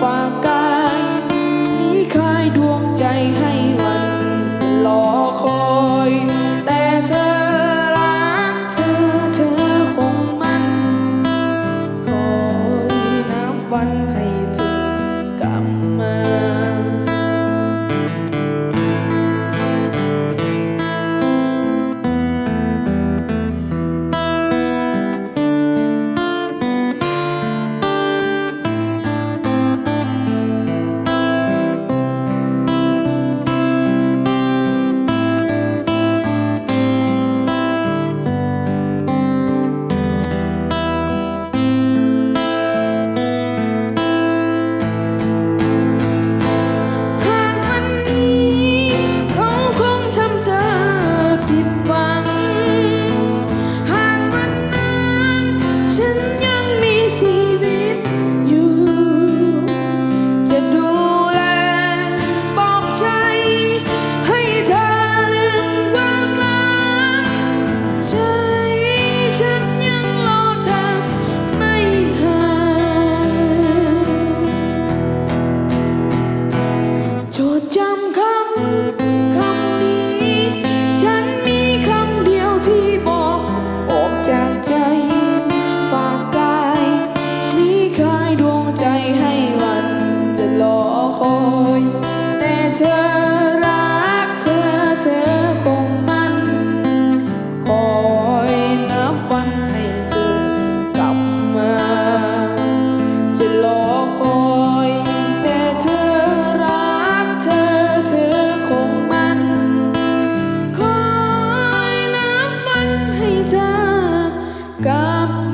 ฝากกายนี้คายดวงใจให้มันจะรอคอย แต่เธอรักเธอเธอคงมันคอยนับวัน Come.